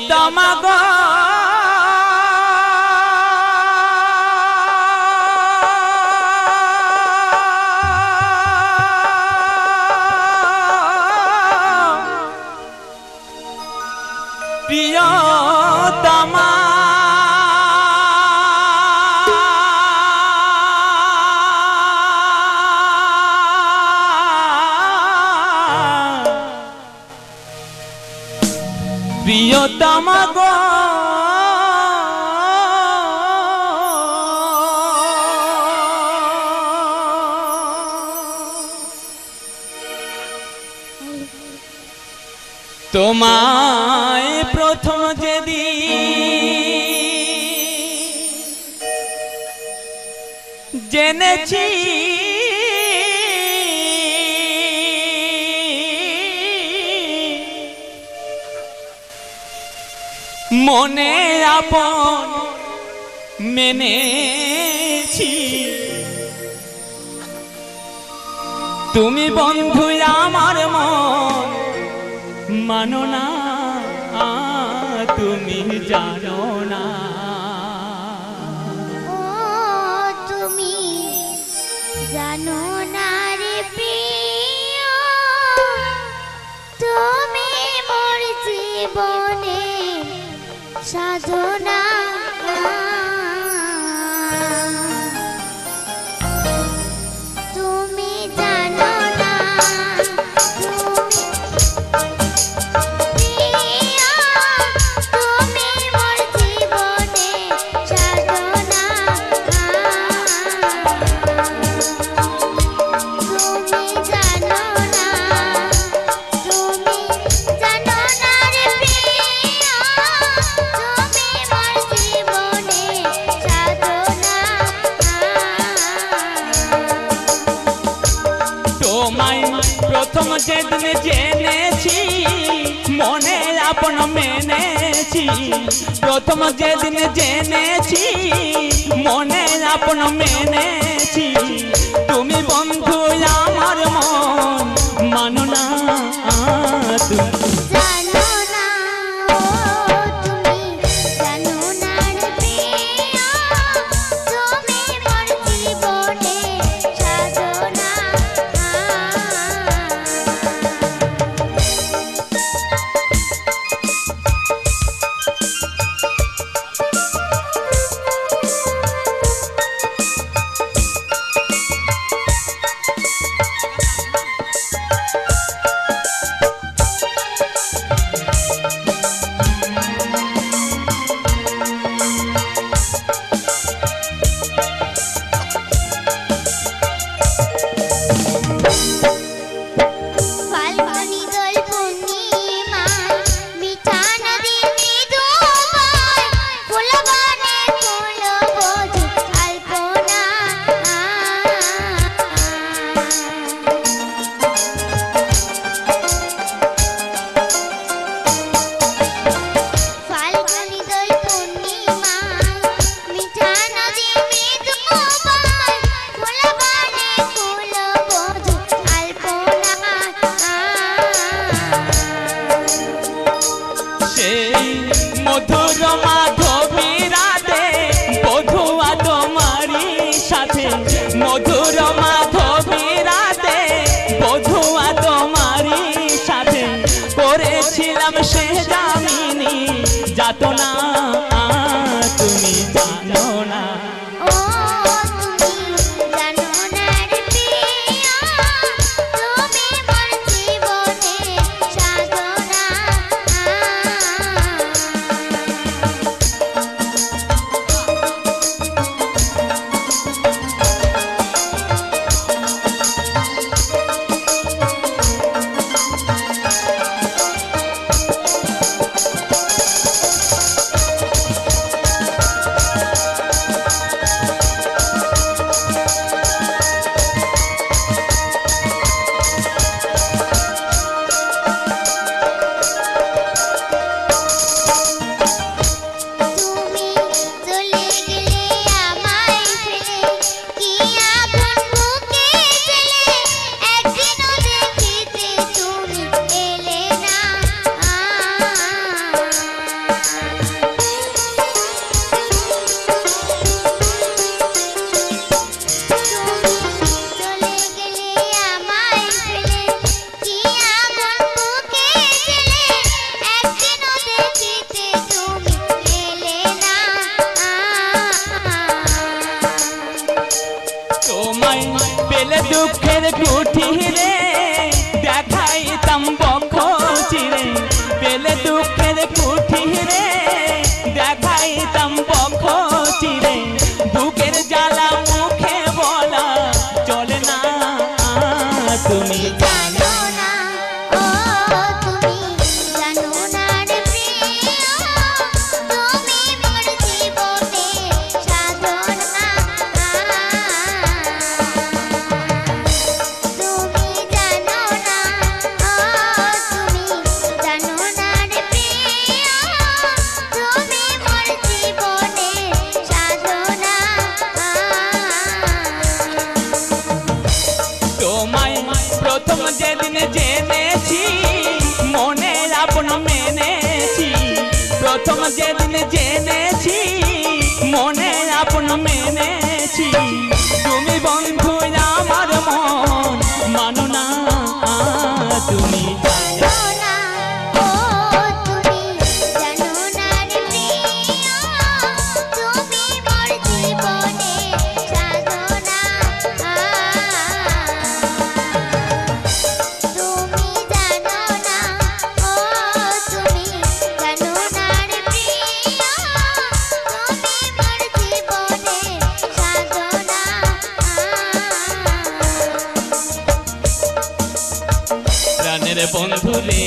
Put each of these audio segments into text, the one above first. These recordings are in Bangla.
প্রিয়তমা প্রিয়তমা তোমায় প্রথম যেদিন জেনেছি মনে আপন মেনেছি। তুমি বন্ধু, আমার মন মানো না, তুমি জানো না। তুমি জানো না তুমি সাধনা তোমায় প্রথম যেদিন জেনেছি, মনে আপন মেনেছি। প্রথম যেদিন জেনেছি, মনে আপন মেনেছি। তুমি বন্ধু আমার মন, মানো সেই মধুর মাধবী রাতে বধুয়া তোমারি সাথে মধুর মাধবী রাধে বধুয়া তোমারি সাথে করেছিলাম সে জামিনী যাত দুঃখের কুঠি রে। প্রথম যেদিন জেনেছি মনে আপন মেনেছি। প্রথম যেদিন জেনে আমার বন্ধুরে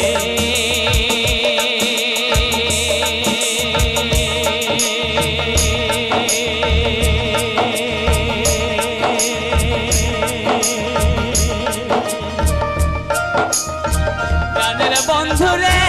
গানের বন্ধুরে